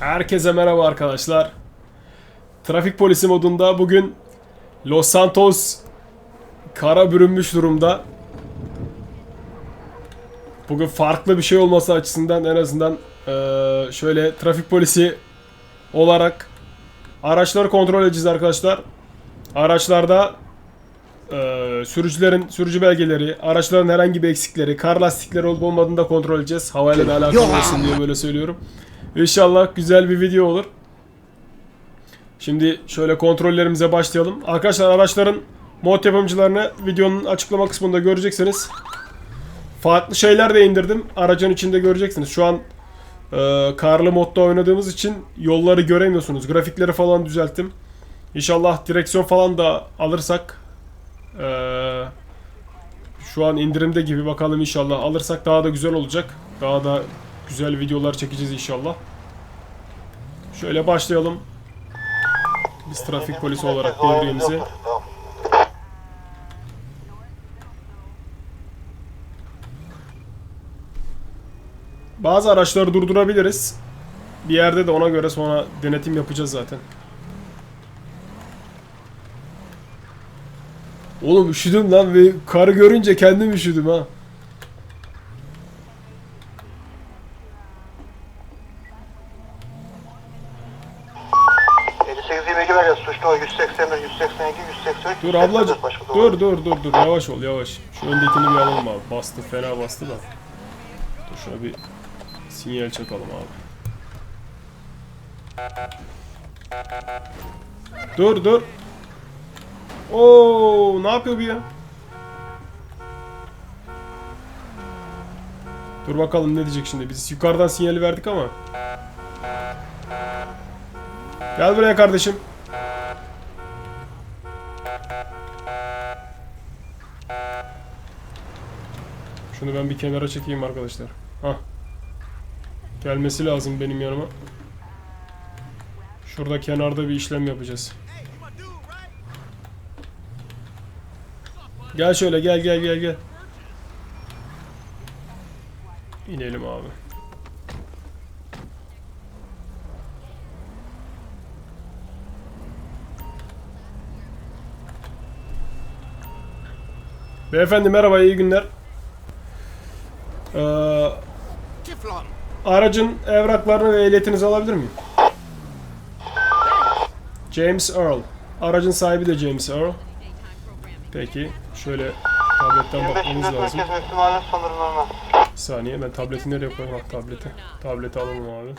Herkese merhaba arkadaşlar. Trafik polisi modunda bugün Los Santos kara bürünmüş durumda. Bugün farklı bir şey olması açısından en azından eee, şöyle trafik polisi olarak araçları kontrol edeceğiz arkadaşlar. Araçlarda eee, sürücülerin sürücü belgeleri, araçların herhangi bir eksikleri, kar lastikleri olup olmadığını da kontrol edeceğiz. Havayla da alakalı olsun diye böyle söylüyorum. İnşallah güzel bir video olur. Şimdi şöyle kontrollerimize başlayalım. Arkadaşlar araçların mod yapımcılarını videonun açıklama kısmında göreceksiniz. Farklı şeyler de indirdim. Aracın içinde göreceksiniz. Şu an e, karlı modda oynadığımız için yolları göremiyorsunuz. Grafikleri falan düzelttim. İnşallah direksiyon falan da alırsak e, şu an indirimde gibi bakalım inşallah alırsak daha da güzel olacak. Daha da güzel videolar çekeceğiz inşallah. Şöyle başlayalım. Biz trafik polisi olarak devriyemizi. Bazı araçları durdurabiliriz. Bir yerde de ona göre sonra denetim yapacağız zaten. Oğlum üşüdüm lan ve karı görünce kendim üşüdüm ha. Dur ablacım. 184 başka da Dur dur dur dur yavaş ol yavaş. Şu öndekini bir alalım abi. Bastı fena bastı da. Dur şuna bir sinyal çakalım abi. Dur dur. Oo ne yapıyor bu ya? Dur bakalım ne diyecek şimdi. Biz yukarıdan sinyali verdik ama. Gel buraya kardeşim. Şunu ben bir kenara çekeyim arkadaşlar. Hah. Gelmesi lazım benim yanıma. Şurada kenarda bir işlem yapacağız. Gel şöyle gel gel gel gel. İnelim abi. Beyefendi merhaba iyi günler. Ee, aracın evraklarını ve ehliyetinizi alabilir miyim? James Earl. Aracın sahibi de James Earl. Peki. Şöyle tabletten 25 bakmamız lazım. Bir saniye ben tableti nereye koyayım? Bak tableti. Tableti alalım abi.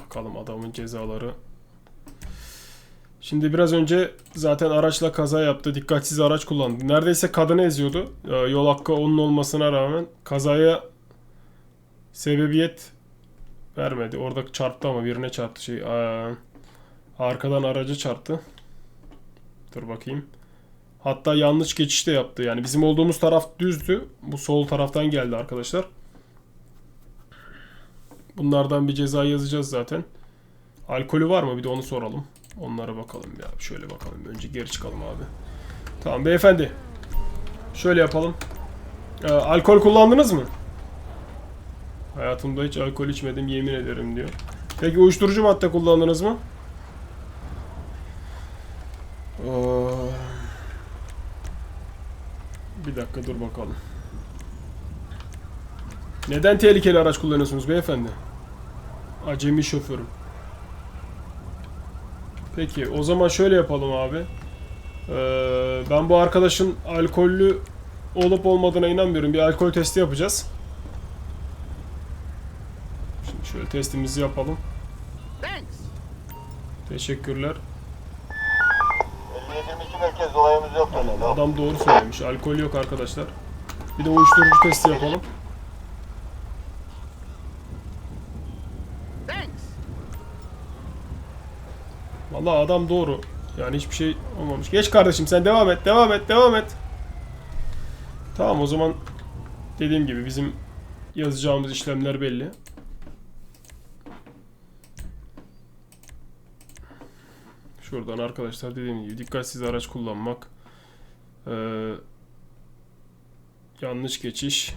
Bakalım adamın cezaları. Şimdi biraz önce zaten araçla kaza yaptı. Dikkatsiz araç kullandı. Neredeyse kadını eziyordu. Ee, Yol hakkı onun olmasına rağmen kazaya sebebiyet vermedi. Orada çarptı ama birine çarptı şey. Aa, arkadan aracı çarptı. Dur bakayım. Hatta yanlış geçiş de yaptı. Yani bizim olduğumuz taraf düzdü. Bu sol taraftan geldi arkadaşlar. Bunlardan bir ceza yazacağız zaten. Alkolü var mı? Bir de onu soralım. Onlara bakalım ya. Şöyle bakalım. Önce geri çıkalım abi. Tamam beyefendi. Şöyle yapalım. Ee, alkol kullandınız mı? Hayatımda hiç alkol içmedim yemin ederim diyor. Peki uyuşturucu madde kullandınız mı? Ee, bir dakika dur bakalım. Neden tehlikeli araç kullanıyorsunuz beyefendi? Acemi şoförüm. Peki o zaman şöyle yapalım abi. Ee, ben bu arkadaşın alkollü olup olmadığına inanmıyorum. Bir alkol testi yapacağız. Şimdi şöyle testimizi yapalım. Teşekkürler. 52 merkez olayımız yok. Adam doğru söylemiş. Alkol yok arkadaşlar. Bir de uyuşturucu testi yapalım. Vallahi adam doğru. Yani hiçbir şey olmamış. Geç kardeşim sen devam et, devam et, devam et. Tamam o zaman dediğim gibi bizim yazacağımız işlemler belli. Şuradan arkadaşlar dediğim gibi dikkatsiz araç kullanmak, ee, yanlış geçiş,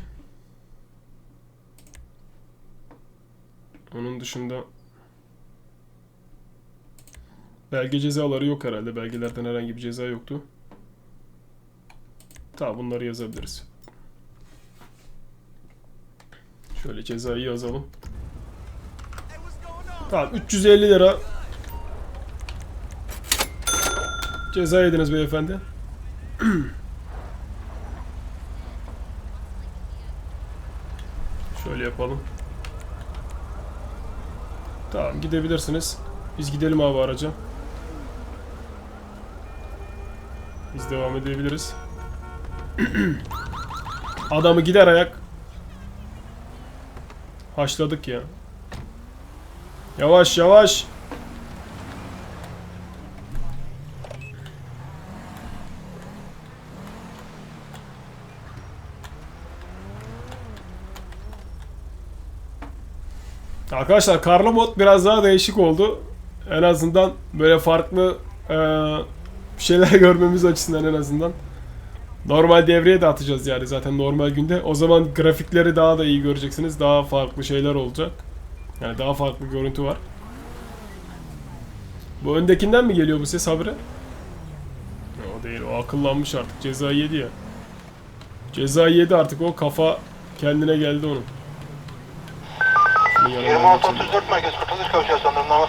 Onun dışında belge cezaları yok herhalde. Belgelerden herhangi bir ceza yoktu. Tamam bunları yazabiliriz. Şöyle cezayı yazalım. Tamam 350 lira ceza yediniz beyefendi. Şöyle yapalım. Tamam gidebilirsiniz. Biz gidelim abi araca. Biz devam edebiliriz. Adamı gider ayak. Haşladık ya. Yavaş yavaş. Arkadaşlar karlı mod biraz daha değişik oldu. En azından böyle farklı eee, şeyler görmemiz açısından en azından. Normal devreye de atacağız yani zaten normal günde. O zaman grafikleri daha da iyi göreceksiniz. Daha farklı şeyler olacak. Yani daha farklı görüntü var. Bu öndekinden mi geliyor bu ses habire? O değil o akıllanmış artık ceza yedi ya. Ceza yedi artık o kafa kendine geldi onun. Şunun yanına 26 geçelim. 34 merkez kurtuluş kavşağı sanırım ama.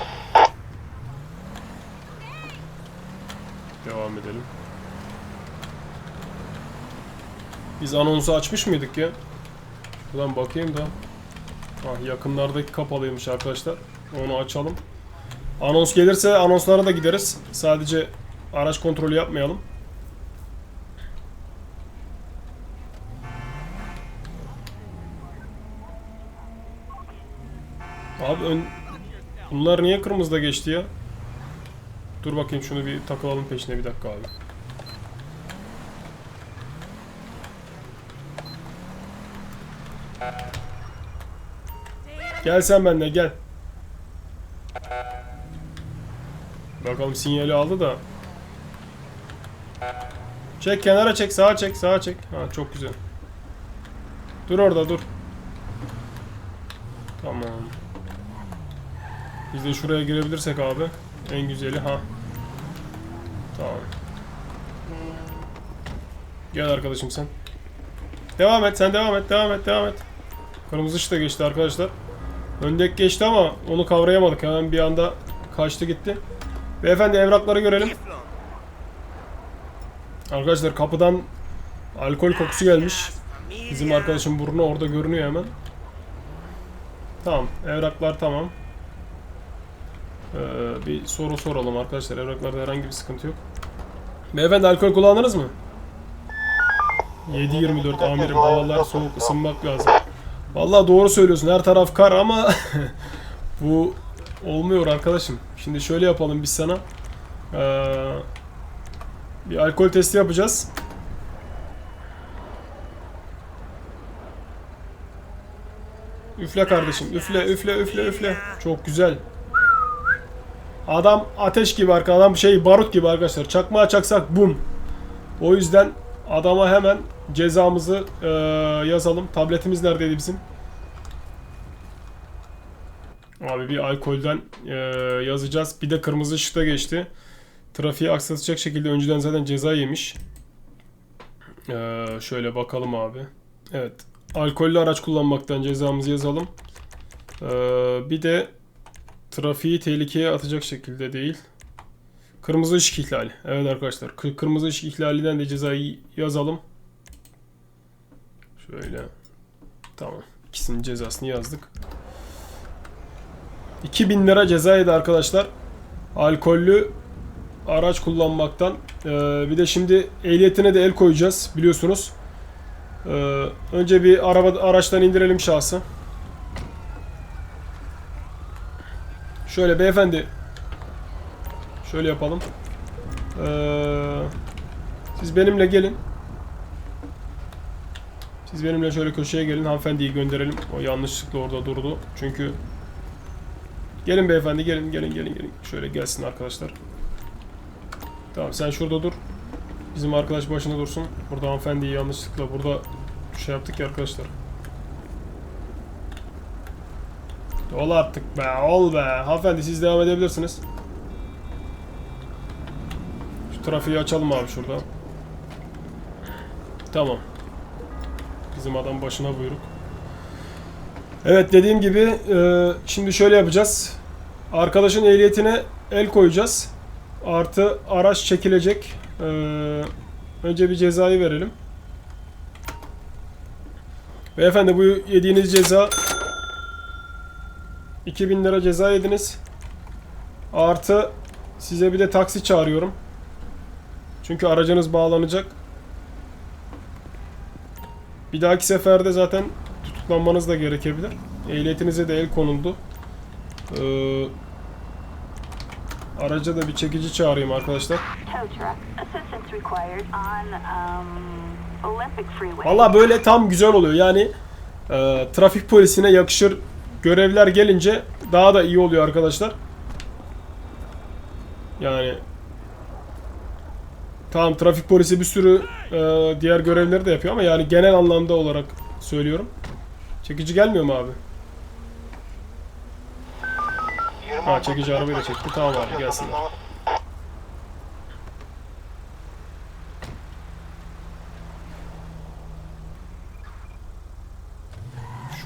Devam edelim. Biz anonsu açmış mıydık ya? Şuradan bakayım da. Ah yakınlardaki kapalıymış arkadaşlar. Onu açalım. Anons gelirse anonslara da gideriz. Sadece araç kontrolü yapmayalım. Abi ön... Bunlar niye kırmızıda geçti ya? Dur bakayım şunu bir takılalım peşine bir dakika abi. Gel sen benimle gel. Bakalım sinyali aldı da. Çek kenara çek sağa çek sağa çek. Ha çok güzel. Dur orada dur. Tamam. Biz de şuraya girebilirsek abi. En güzeli ha. Tamam. Gel arkadaşım sen. Devam et sen devam et devam et devam et. Kırmızı ışık da geçti arkadaşlar. Öndeki geçti ama onu kavrayamadık. Hemen bir anda kaçtı gitti. Beyefendi evrakları görelim. Arkadaşlar kapıdan alkol kokusu gelmiş. Bizim arkadaşın burnu orada görünüyor hemen. Tamam evraklar tamam. Ee, bir soru soralım arkadaşlar. Evraklarda herhangi bir sıkıntı yok. Beyefendi alkol kullandınız mı? 7.24 amirim havalar soğuk ısınmak lazım. Vallahi doğru söylüyorsun her taraf kar ama bu olmuyor arkadaşım. Şimdi şöyle yapalım biz sana. Ee, bir alkol testi yapacağız. Üfle kardeşim üfle üfle üfle üfle. Çok güzel. Adam ateş gibi arka adam şey barut gibi arkadaşlar. Çakmağa çaksak bum. O yüzden adama hemen cezamızı eee, yazalım. Tabletimiz neredeydi bizim? Abi bir alkolden eee, yazacağız. Bir de kırmızı ışıkta geçti. Trafiği aksatacak şekilde önceden zaten ceza yemiş. Eee, şöyle bakalım abi. Evet. Alkollü araç kullanmaktan cezamızı yazalım. Eee, bir de trafiği tehlikeye atacak şekilde değil. Kırmızı ışık ihlali. Evet arkadaşlar. kı- Kırmızı ışık ihlalinden de cezayı yazalım. Şöyle. Tamam. İkisinin cezasını yazdık. 2000 lira cezaydı arkadaşlar. Alkollü araç kullanmaktan. Ee, bir de şimdi ehliyetine de el koyacağız biliyorsunuz. Ee, önce bir araba araçtan indirelim şahsı. Şöyle beyefendi. Şöyle yapalım. Ee, siz benimle gelin. Siz benimle şöyle köşeye gelin. Hanımefendiyi gönderelim. O yanlışlıkla orada durdu. Çünkü Gelin beyefendi gelin gelin gelin gelin. Şöyle gelsin arkadaşlar. Tamam sen şurada dur. Bizim arkadaş başında dursun. Burada hanımefendiyi yanlışlıkla burada şey yaptık ya arkadaşlar. Ol artık be, ol be. Hanımefendi siz devam edebilirsiniz. Şu trafiği açalım abi şurada. Tamam. Bizim adam başına buyruk. Evet dediğim gibi e, şimdi şöyle yapacağız. Arkadaşın ehliyetine el koyacağız. Artı araç çekilecek. E, önce bir cezayı verelim. Beyefendi bu yediğiniz ceza 2000 lira ceza yediniz. Artı size bir de taksi çağırıyorum. Çünkü aracınız bağlanacak. Bir dahaki seferde zaten tutuklanmanız da gerekebilir. Ehliyetinize de el konuldu. Ee, araca da bir çekici çağırayım arkadaşlar. Um. Valla böyle tam güzel oluyor. Yani e, trafik polisine yakışır görevler gelince daha da iyi oluyor arkadaşlar. Yani tamam trafik polisi bir sürü e, diğer görevleri de yapıyor ama yani genel anlamda olarak söylüyorum. Çekici gelmiyor mu abi? 20 Ha çekici arabayı da çekti. Tamam abi gelsinler.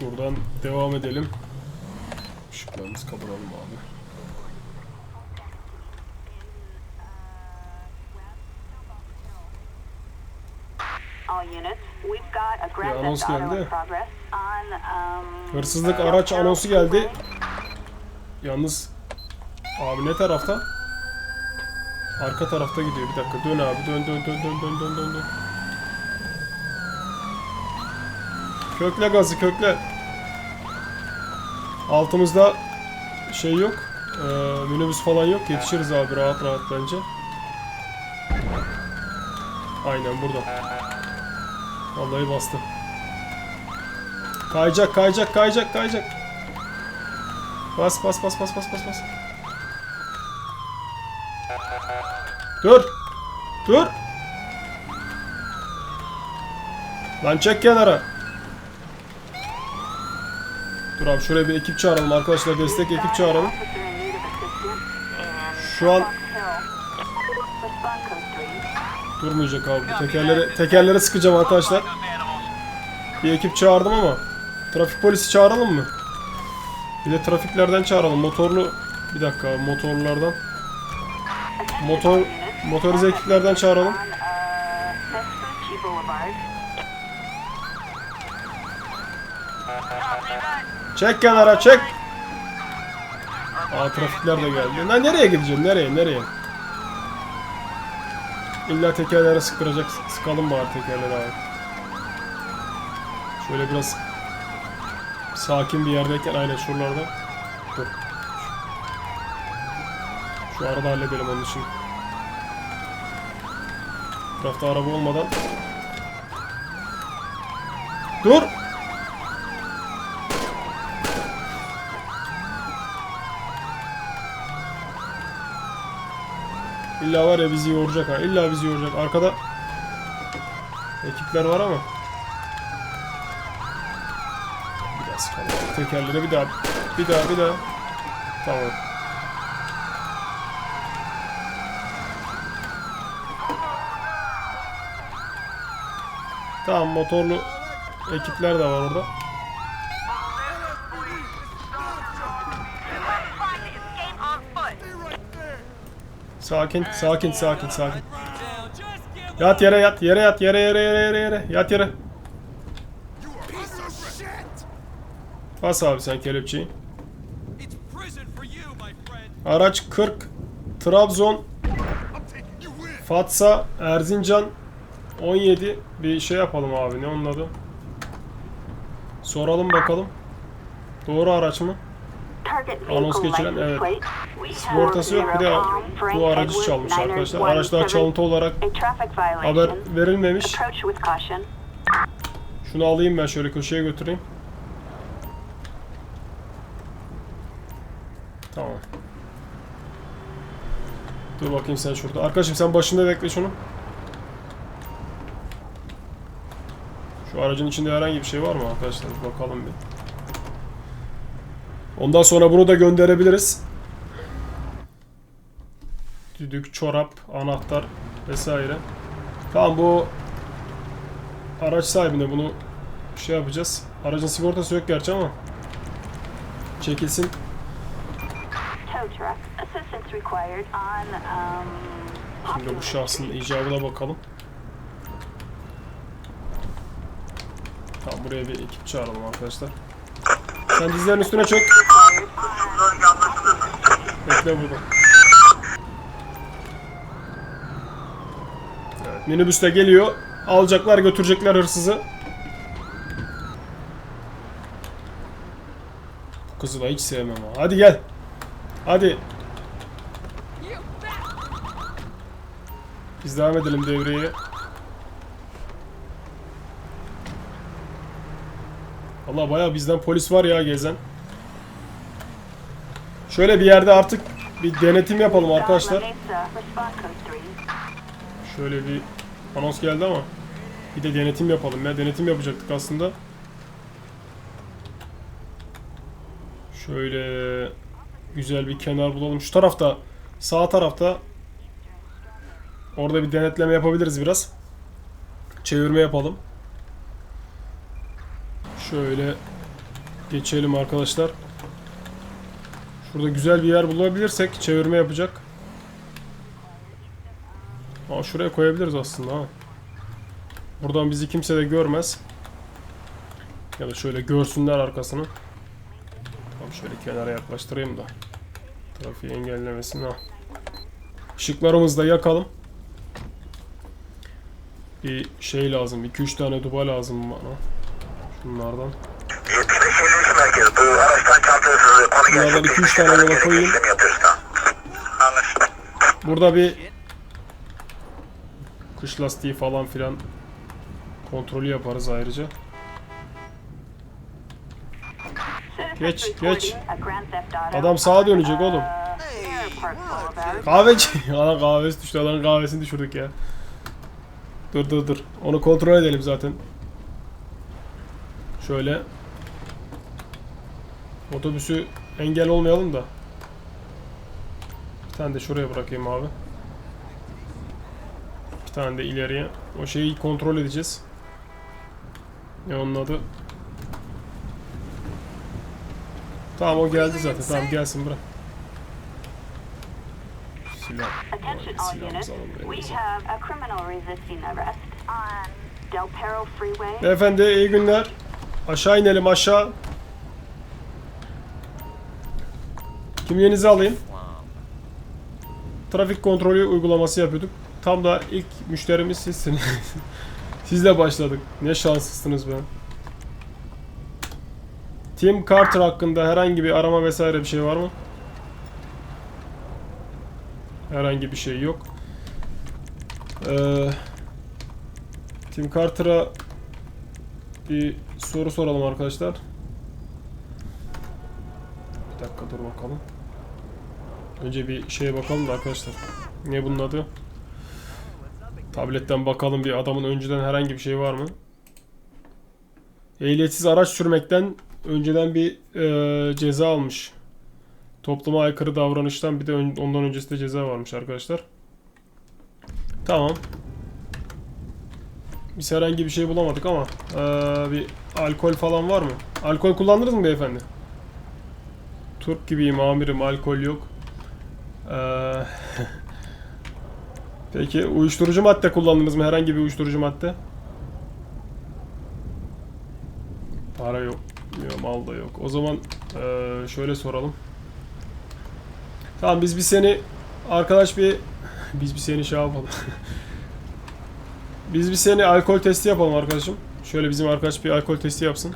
Şuradan devam edelim. Işıklarımızı kapatalım abi. Grand anons geldi. um, Hırsızlık araç anonsu geldi. Yalnız abi ne tarafta? Arka tarafta gidiyor. Bir dakika dön abi. Dön dön dön dön dön dön dön dön. Kökle gazı kökle. Altımızda şey yok. Ee, minibüs falan yok. Yetişiriz abi rahat rahat bence. Aynen burada. Vallahi bastı. Kayacak, kayacak, kayacak, kayacak. Bas, bas, bas, bas, bas, bas, bas. Dur. Dur. Lan çek kenara. Dur abi şuraya bir ekip çağıralım arkadaşlar destek ekip çağıralım. Şu an Fox Hill. Respond code 3. durmayacak abi. Bu Tekerleri, tekerleri sıkacağım arkadaşlar. Bir ekip çağırdım ama trafik polisi çağıralım mı? Bir de trafiklerden çağıralım. Motorlu bir dakika abi, motorlulardan. Motor motorize ekiplerden çağıralım. Çek kenara çek. Aa trafikler de geldi. Lan nereye gideceğim? Nereye? Nereye? İlla tekerlere sıkıracak. Sıkalım bari tekerleri abi. Şöyle biraz sakin bir yerdeyken aynen şuralarda. Dur. Şu arada halledelim onun için. Etrafta araba olmadan. Dur! İlla var ya bizi yoracak ha. İlla bizi yoracak. Arkada ekipler var ama. Bir daha sıkalım. Tekerlere bir daha. Bir daha bir daha. Tamam. Tamam motorlu ekipler de var orada. Sakin, sakin, sakin, sakin. Yat yere yat, yere yat, yere yere yere yere yere. Yat yere. Bas abi sen kelepçeyi. Araç 40 Trabzon Fatsa Erzincan 17 bir şey yapalım abi ne onun adı? Soralım bakalım. Doğru araç mı? Anons geçiren, evet. Sigortası yok bir de bu aracı çalmış arkadaşlar. 917, Araçlar çalıntı olarak haber verilmemiş. Şunu alayım ben şöyle köşeye götüreyim. Tamam. Dur bakayım sen şurada. Arkadaşım sen başında bekle şunu. Şu aracın içinde herhangi bir şey var mı arkadaşlar? Bakalım bir. Ondan sonra bunu da gönderebiliriz. Düdük, çorap, anahtar vesaire. Tamam bu araç sahibine bunu şey yapacağız. Aracın sigortası yok gerçi ama çekilsin. Um... Şimdi bu şahsın icabına bakalım. Tamam buraya bir ekip çağıralım arkadaşlar. Sen dizlerin üstüne çök. Bekle burada. Evet, minibüs de geliyor. Alacaklar götürecekler hırsızı. Bu kızı da hiç sevmem ha. Hadi gel. Hadi. Biz devam edelim devreye. Allah bayağı bizden polis var ya gezen. Şöyle bir yerde artık bir denetim yapalım arkadaşlar. La Mesa, response code 3. Şöyle bir anons geldi ama bir de denetim yapalım ya. Denetim yapacaktık aslında. Şöyle güzel bir kenar bulalım. Şu tarafta sağ tarafta orada bir denetleme yapabiliriz biraz. Çevirme yapalım. Şöyle geçelim arkadaşlar. Şurada güzel bir yer bulabilirsek çevirme yapacak. Aa, şuraya koyabiliriz aslında ha. Buradan bizi kimse de görmez. Ya da şöyle görsünler arkasını. Tamam şöyle kenara yaklaştırayım da. Trafiği engellemesin ha. Işıklarımızı da yakalım. Bir şey lazım. 2-3 tane duba lazım bana. Şunlardan. 75 merkez. Bu araçtan çarptı hırsızı. Konu Bunlardan 2-3 tane yola koyayım. Burada bir kış lastiği falan filan kontrolü yaparız ayrıca. Geç, geç. Adam sağa dönecek oğlum. Kahveci. Ana kahvesi düştü. Adamın kahvesini düşürdük ya. Dur dur dur. Onu kontrol edelim zaten. Şöyle. Otobüsü engel olmayalım da. Bir tane de şuraya bırakayım abi. Bir tane de ileriye. O şeyi kontrol edeceğiz. Ne onun adı? Tamam o geldi zaten. Tamam gelsin bırak. Silah. Attention all units. We have a criminal resisting arrest on Del Perro Freeway. Beyefendi iyi günler. Aşağı inelim aşağı. Kimliğinizi alayım. Trafik kontrolü uygulaması yapıyorduk. Tam da ilk müşterimiz sizsiniz. Sizle başladık. Ne şanslısınız be. Tim Carter hakkında herhangi bir arama vesaire bir şey var mı? Herhangi bir şey yok. Ee, Tim Carter'a bir soru soralım arkadaşlar. Bir dakika dur bakalım. Önce bir şeye bakalım da arkadaşlar. Ne bunun adı? Tabletten bakalım bir adamın önceden herhangi bir şey var mı? Ehliyetsiz araç sürmekten önceden bir eee, ceza almış. Topluma aykırı davranıştan bir de ondan öncesinde ceza varmış arkadaşlar. Tamam. Biz herhangi bir şey bulamadık ama eee, bir alkol falan var mı? Alkol kullandınız mı beyefendi? Turp gibiyim amirim alkol yok. Eee, Peki uyuşturucu madde kullandınız mı? Herhangi bir uyuşturucu madde? Para yok. Yok, mal da yok. O zaman eee, şöyle soralım. Tamam biz bir seni arkadaş bir biz bir seni şey yapalım. biz bir seni alkol testi yapalım arkadaşım. Şöyle bizim arkadaş bir alkol testi yapsın.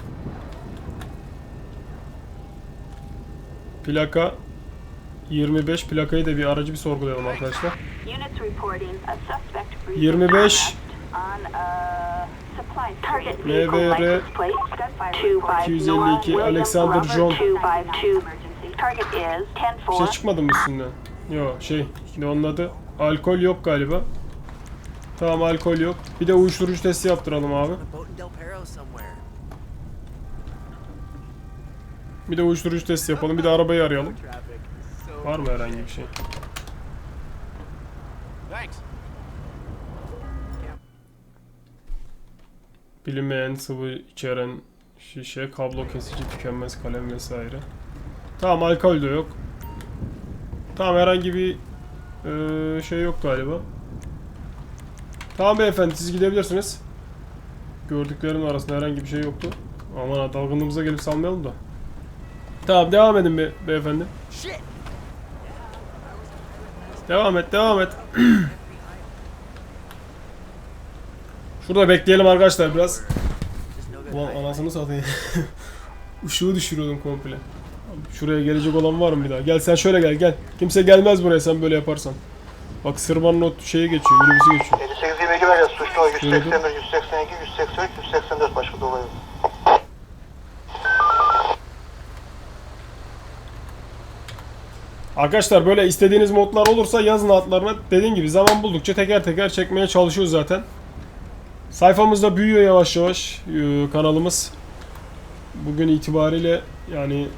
Plaka 25 plakayı da bir aracı bir sorgulayalım arkadaşlar. Units reporting a suspect resisting 25. arrest on a supply target MVR vehicle license plate 25 Noah 252 William Alexander John. 252. Target is Bir şey 10-4. çıkmadı mı üstünden? Yok şey şimdi onun adı alkol yok galiba. Tamam alkol yok. Bir de uyuşturucu testi yaptıralım abi. Bir de uyuşturucu testi yapalım. Bir de arabayı arayalım. Var mı herhangi bir şey? Bilinmeyen sıvı içeren şişe, kablo kesici, tükenmez kalem vesaire. Tamam alkol de yok. Tamam herhangi bir eee, şey yok galiba. Tamam beyefendi siz gidebilirsiniz. Gördüklerimin arasında herhangi bir şey yoktu. Aman ha dalgınlığımıza gelip salmayalım da. Tamam devam edin be, beyefendi. Devam et, devam et. Şurada bekleyelim arkadaşlar biraz. Ulan anasını satayım. Işığı düşürüyordum komple. Şuraya gelecek olan var mı bir daha? Gel sen şöyle gel gel. Kimse gelmez buraya sen böyle yaparsan. Bak sırmanın o şeyi geçiyor, minibüsü geçiyor. 58 22 merkez suçlu Şöyle 181, 182, 183, 184 başka dolayı. Arkadaşlar böyle istediğiniz modlar olursa yazın altlarına dediğim gibi zaman buldukça teker teker çekmeye çalışıyoruz zaten. Sayfamız da büyüyor yavaş yavaş ee, kanalımız. Bugün itibariyle yani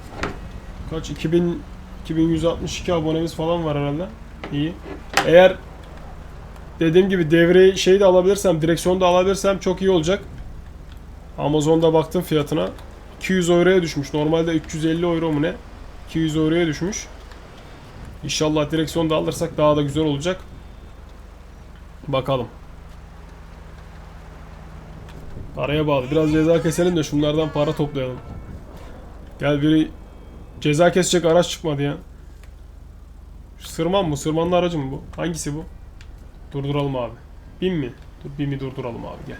kaç 2000 2162 abonemiz falan var herhalde. İyi. Eğer dediğim gibi devre şeyi de alabilirsem, direksiyonu da alabilirsem çok iyi olacak. Amazon'da baktım fiyatına. 200 euroya düşmüş. Normalde 350 euro mu ne? 200 euroya düşmüş. İnşallah direksiyon da alırsak daha da güzel olacak. Bakalım. Paraya bağlı. Biraz ceza keselim de şunlardan para toplayalım. Gel biri ceza kesecek araç çıkmadı ya. Sırman mı? Sırmanlı aracı mı bu? Hangisi bu? Durduralım abi. Bin mi? Dur BİM'i durduralım abi gel.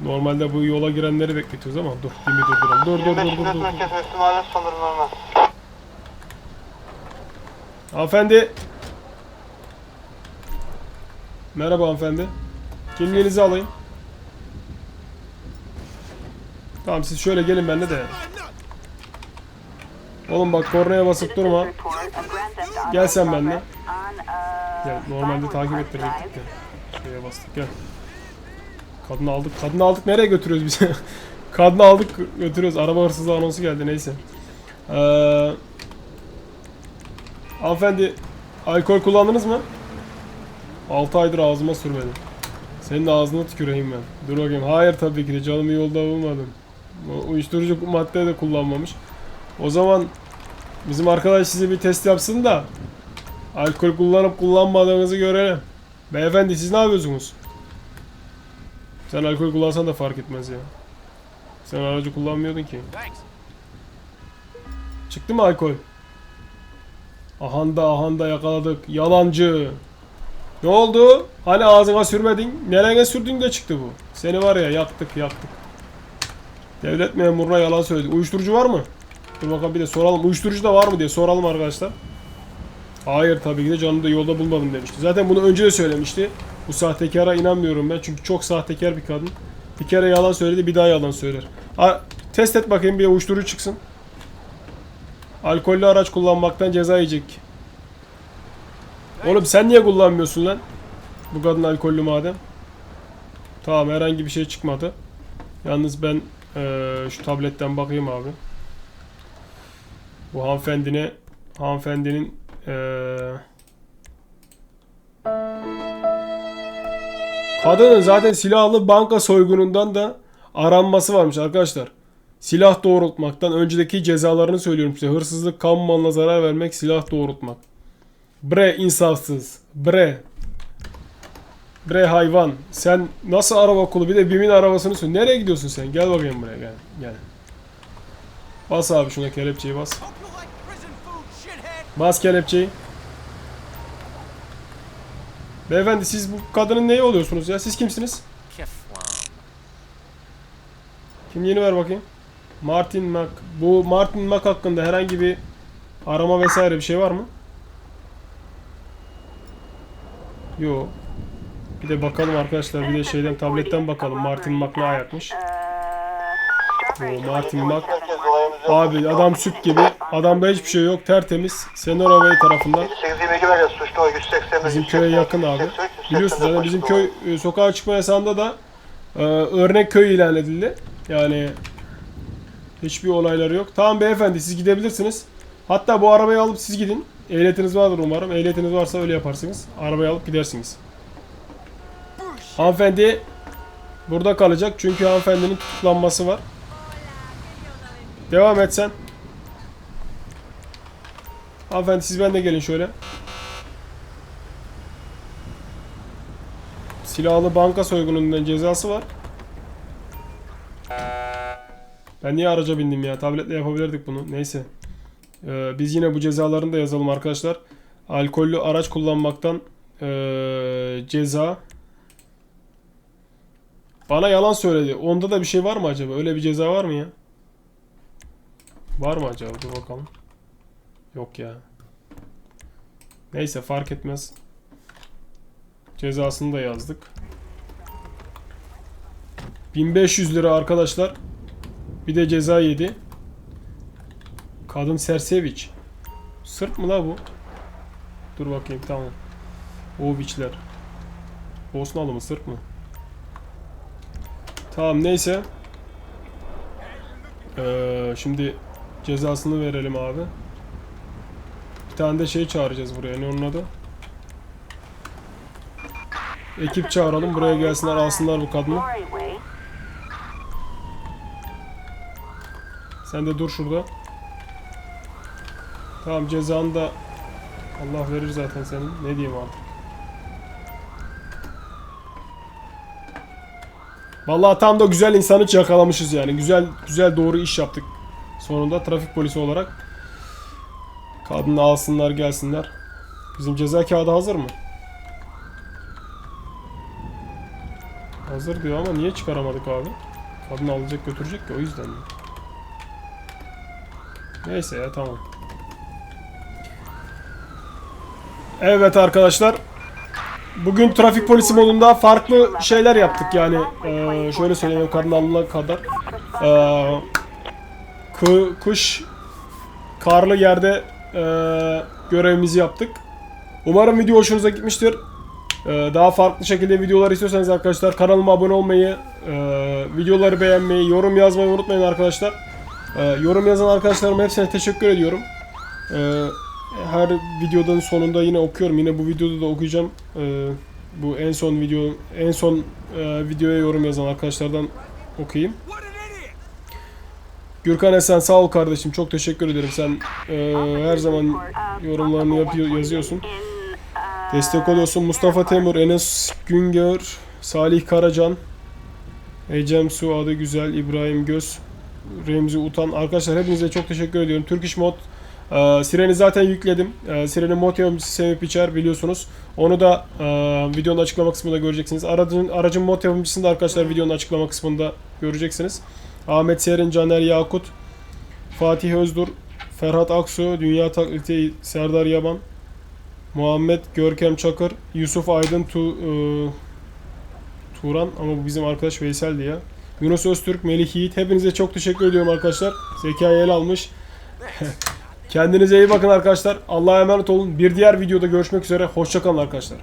Normalde bu yola girenleri bekletiyoruz ama dur BİM'i durduralım. Dur dur 25 dur dur dur. normal. Hanımefendi. Merhaba hanımefendi. Kimliğinizi alayım. Tamam siz şöyle gelin benimle de. Oğlum bak kornaya basıp durma. Gel sen benimle. Gel normalde takip ettirecektik de. Şuraya bastık gel. Kadını aldık. Kadını aldık nereye götürüyoruz biz? Kadını aldık götürüyoruz. Araba hırsızlığı anonsu geldi neyse. Ee, hanımefendi alkol kullandınız mı? 6 aydır ağzıma sürmedim. Senin de ağzına tüküreyim ben. Dur bakayım. Hayır tabii ki de canımı yolda bulmadım. Uyuşturucu madde de kullanmamış. O zaman bizim arkadaş size bir test yapsın da alkol kullanıp kullanmadığınızı görelim. Beyefendi siz ne yapıyorsunuz? Sen alkol kullansan da fark etmez ya. Sen aracı kullanmıyordun ki. Çıktı mı alkol? Ahanda ahanda yakaladık. Yalancı. Ne oldu? Hani ağzına sürmedin? Nereye sürdün de çıktı bu? Seni var ya yaktık yaktık. Devlet memuruna yalan söyledik. Uyuşturucu var mı? Dur bakalım bir de soralım. Uyuşturucu da var mı diye soralım arkadaşlar. Hayır tabii ki de canını da yolda bulmadım demişti. Zaten bunu önce de söylemişti. Bu sahtekara inanmıyorum ben. Çünkü çok sahtekar bir kadın. Bir kere yalan söyledi bir daha yalan söyler. Ha, test et bakayım bir uyuşturucu çıksın. Alkollü araç kullanmaktan ceza yiyecek. Oğlum sen niye kullanmıyorsun lan? Bu kadın alkollü madem. Tamam herhangi bir şey çıkmadı. Yalnız ben eee, şu tabletten bakayım abi. Bu hanımefendine hanımefendinin eee Kadının zaten silahlı banka soygunundan da aranması varmış arkadaşlar. Silah doğrultmaktan önceki cezalarını söylüyorum size. Hırsızlık, kamu malına zarar vermek, silah doğrultmak. Bre insafsız. Bre. Bre hayvan. Sen nasıl araba kulu bir de BİM'in arabasını sür. Nereye gidiyorsun sen? Gel bakayım buraya gel. Gel. Bas abi şuna kelepçeyi bas. Bas kelepçeyi. Beyefendi siz bu kadının neyi oluyorsunuz ya? Siz kimsiniz? Kimliğini ver bakayım. Martin Mac. Bu Martin Mac hakkında herhangi bir arama vesaire bir şey var mı? Yo. Bir de bakalım arkadaşlar bir de şeyden tabletten bakalım Martin Mac ne ayakmış. O Martin Mac. Merkez olayımız yok. Abi adam süt gibi. Adamda hiçbir şey yok tertemiz. Senora Bey tarafından. 58 22 merkez suçlu 181, Bizim köye yakın abi. 183, Biliyorsunuz zaten 184 bizim köy e, sokağa çıkma yasağında da e, örnek köy ilan edildi. Yani Hiçbir olayları yok. Tamam beyefendi siz gidebilirsiniz. Hatta bu arabayı alıp siz gidin. Ehliyetiniz vardır umarım. Ehliyetiniz varsa öyle yaparsınız. Arabayı alıp gidersiniz. Hanımefendi burada kalacak çünkü hanımefendinin tutuklanması var. Devam et sen. Hanımefendi siz ben de gelin şöyle. Silahlı banka soygunundan cezası var. Ben niye araca bindim ya? Tabletle yapabilirdik bunu. Neyse. Ee, biz yine bu cezalarını da yazalım arkadaşlar. Alkollü araç kullanmaktan ee, ceza. Bana yalan söyledi. Onda da bir şey var mı acaba? Öyle bir ceza var mı ya? Var mı acaba? Dur bakalım. Yok ya. Neyse fark etmez. Cezasını da yazdık. 1500 lira arkadaşlar. Bir de ceza yedi. Kadın Serseviç. Sırp mı la bu? Dur bakayım tamam. Oviçler. Bosnalı mı Sırp mı? Tamam neyse. Ee, şimdi cezasını verelim abi. Tane de şey çağıracağız buraya. Ne onun adı? Ekip çağıralım. Buraya gelsinler alsınlar bu kadını. Sen de dur şurada. Tamam cezanı da Allah verir zaten senin. Ne diyeyim artık. Vallahi tam da güzel insanı yakalamışız yani. Güzel güzel doğru iş yaptık. Sonunda trafik polisi olarak. Kadını alsınlar gelsinler. Bizim ceza kağıdı hazır mı? Hazır diyor ama niye çıkaramadık abi? Kadını alacak götürecek ki o yüzden? Neyse ya tamam. Evet arkadaşlar. Bugün trafik polisi modunda farklı şeyler yaptık yani. Ee, şöyle söyleyeyim kadın kadar. Ee, kı- kış karlı yerde e, görevimizi yaptık. Umarım video hoşunuza gitmiştir. Ee, daha farklı şekilde videolar istiyorsanız arkadaşlar kanalıma abone olmayı, e, videoları beğenmeyi, yorum yazmayı unutmayın arkadaşlar. Ee, yorum yazan arkadaşlarıma hepsine teşekkür ediyorum. Ee, her videonun sonunda yine okuyorum. Yine bu videoda da okuyacağım. Ee, bu en son video en son e, videoya yorum yazan arkadaşlardan okuyayım. Gürkan Esen sağ ol kardeşim. Çok teşekkür ederim. Sen e, her zaman yorumlarını yapıyor, yazıyorsun. Destek oluyorsun. Mustafa Temur, Enes Güngör, Salih Karacan, Ecem Su adı güzel, İbrahim Göz, Remzi Utan. Arkadaşlar hepinize çok teşekkür ediyorum. Turkish Mod e, Siren'i zaten yükledim. E, Siren'in mod yapımcısı Semih Biçer biliyorsunuz. Onu da e, videonun açıklama kısmında göreceksiniz. Aracın, aracın mod yapımcısını da arkadaşlar videonun açıklama kısmında göreceksiniz. Ahmet Serin, Caner Yakut, Fatih Özdur, Ferhat Aksu, Dünya Taklidi Serdar Yaban, Muhammed Görkem Çakır, Yusuf Aydın tu, e, Turan ama bu bizim arkadaş Veysel'di ya. Yunus Öztürk, Melih Yiğit. Hepinize çok teşekkür ediyorum arkadaşlar. Zekayı el almış. Kendinize iyi bakın arkadaşlar. Allah'a emanet olun. Bir diğer videoda görüşmek üzere. Hoşçakalın arkadaşlar.